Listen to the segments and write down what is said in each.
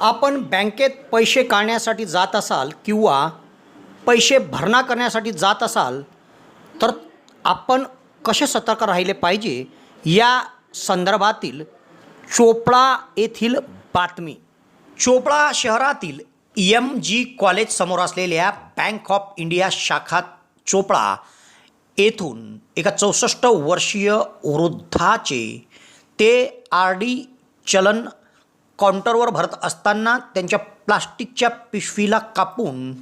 आपण बँकेत पैसे काढण्यासाठी जात असाल किंवा पैसे भरणा करण्यासाठी जात असाल तर आपण कसे सतर्क राहिले पाहिजे या संदर्भातील चोपडा येथील बातमी. चोपडा शहरातील एम जी कॉलेजसमोर असलेल्या बँक ऑफ इंडिया शाखा चोपडा येथून एका चौसष्ट वर्षीय वृद्धाचे ते आर डी चलन काउंटरवर भरत असताना त्यांच्या प्लास्टिकच्या पिशवीला कापून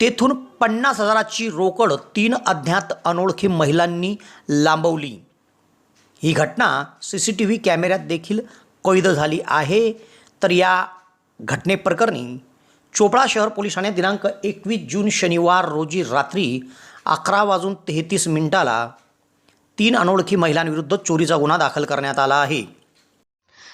तेथून पन्नास हजाराची रोकड तीन अज्ञात अनोळखी महिलांनी लांबवली. ही घटना सी सी टी व्ही कॅमेऱ्यात देखील कैद झाली आहे. तर या घटनेप्रकरणी चोपडा शहर पोलिसाने दिनांक एकवीस जून शनिवार रोजी रात्री अकरा वाजून तेहतीस मिनिटाला तीन अनोळखी महिलांविरुद्ध चोरीचा गुन्हा दाखल करण्यात आला आहे.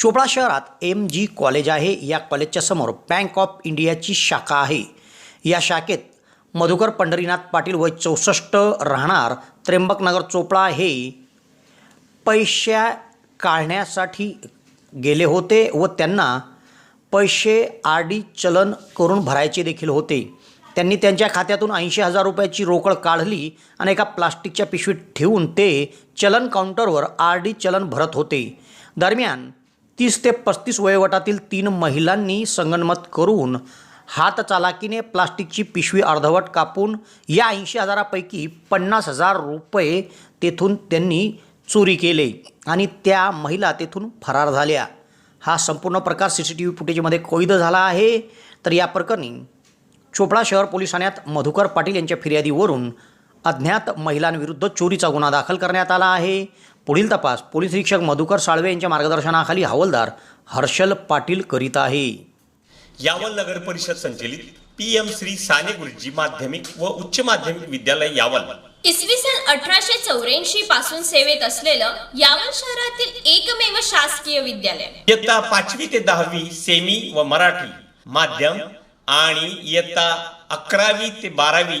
चोपडा शहरात एम जी कॉलेज आहे. या कॉलेजच्या समोर बँक ऑफ इंडियाची शाखा आहे. या शाखेत मधुकर पंढरीनाथ पाटील वय चौसष्ट राहणार. त्र्यंबकनगर चोपडा हे पैशा काढण्यासाठी गेले होते व त्यांना पैसे आर डी चलन करून भरायचे देखील होते. त्यांनी त्यांच्या खात्यातून ऐंशी हजार रुपयाची रोकड काढली आणि एका प्लास्टिकच्या पिशवीत ठेवून ते चलन काउंटरवर आर डी चलन भरत होते. दरम्यान तीस ते पस्तीस वयोगटातील तीन महिलांनी संगनमत करून हातचालाकीने प्लास्टिकची पिशवी अर्धवट कापून या ऐंशी हजारापैकी पन्नास हजार रुपये तेथून त्यांनी चोरी केले आणि त्या महिला तेथून फरार झाल्या. हा संपूर्ण प्रकार सी सी टी व्ही फुटेजमध्ये कैद झाला आहे. तर या प्रकरणी चोपडा शहर पोलीस ठाण्यात मधुकर पाटील यांच्या फिर्यादीवरून अज्ञात महिलांविरुद्ध चोरीचा गुन्हा दाखल करण्यात आला आहे. पुढील तपास पोलीस निरीक्षक मधुकर साळवे यांच्या मार्गदर्शनाखाली हवालदार हर्षल पाटील करीत आहे. यावल नगर परिषद संचलित पी एम श्री साने गुरुजी माध्यमिक व उच्च माध्यमिक विद्यालय यावल. इसवी सन अठराशे चौऱ्याऐंशी पासून सेवेत असलेलं यावल शहरातील एकमेव शासकीय विद्यालय. इयत्ता पाचवी ते दहावी सेमी व मराठी माध्यम आणि इयत्ता अकरावी ते बारावी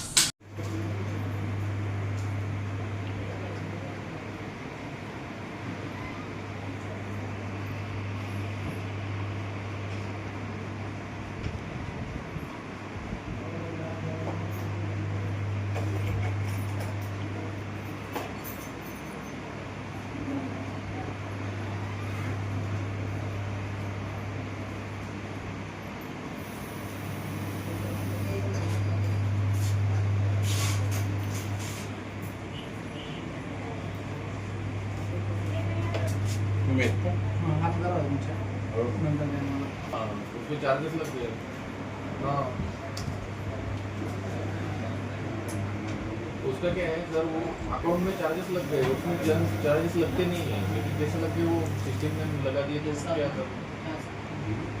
हाँ। उसका क्या है सर वो अकाउंट में चार्जेस लग गए उसमें चार्जेस लगते नहीं है लेकिन जैसे लग गए वो सिस्टम में लगा दिए तो उसका क्या कर